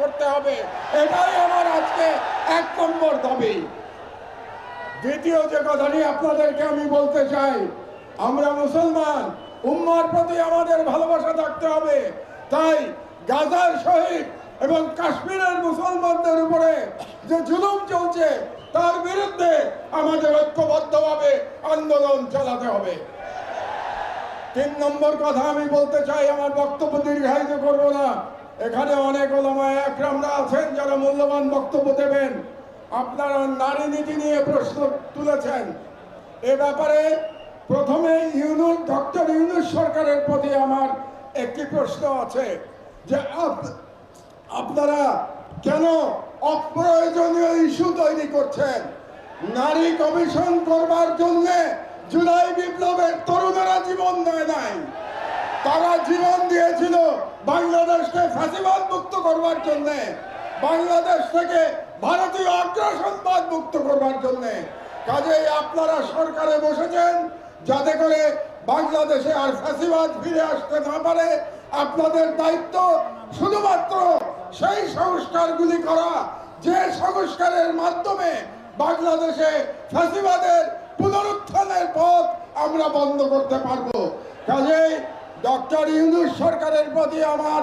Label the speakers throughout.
Speaker 1: করতে হবে। এটাই আমার আজকে এক নম্বর দাবি। দ্বিতীয় যে কথাটি আপনাদেরকে আমি বলতে চাই, আমরা মুসলমান, উম্মার প্রতি আমাদের ভালোবাসা থাকতে হবে। তাই গাজার শহীদ এবং কাশ্মীরের মুসলমানদের উপরে যে জুলুম চলছে, তার বিরুদ্ধে আমাদের ঐক্যবদ্ধভাবে আন্দোলন চালাতে হবে। তিন নম্বর কথা আমি বলতে চাই, আমার বক্তব্য দীর্ঘায়িত করব না। এখানে অনেক ওলামায় বক্তব্য দেবেন। আপনারা নারী নীতি নিয়ে প্রশ্ন তুলেছেন। এ ব্যাপারে প্রথমে ইউনুস, ডক্টর ইউনুস সরকারের প্রতি আমার একটি প্রশ্ন আছে যে আপ- আপনারা কেন অপ্রয়োজনীয় ইস্যু তৈরি করছেন? নারী কমিশন করবার জন্য জুলাই বিপ্লবের তরুণেরা জীবন দেয় নাই। তারা জীবন দিয়েছিল বাংলাদেশকে ফ্যাসিবাদ মুক্ত করবার জন্য। বাংলাদেশ থেকে ভারতীয় আগ্রাসনবাদ মুক্ত করবার জন্য। কাজেই আপনারা সরকারে বসেছেন, যাতে করে বাংলাদেশে আর ফ্যাসিবাদ ফিরে আসতে না পারে। আপনাদের দায়িত্ব শুধুমাত্র সেই সংস্কারগুলি করা, যে সংস্কারের মাধ্যমে বাংলাদেশে ফ্যাসিবাদের পুনরুত্থানের পথ আমরা বন্ধ করতে পারব। কাজেই ডক্টর ইউনুস সরকারের প্রতি আমার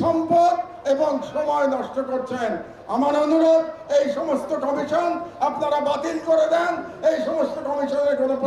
Speaker 1: সম্পদ এবং সময় নষ্ট করছেন। আমার অনুরোধ, এই সমস্ত কমিশন আপনারা বাতিল করে দেন। এই সমস্ত কমিশনের কোনো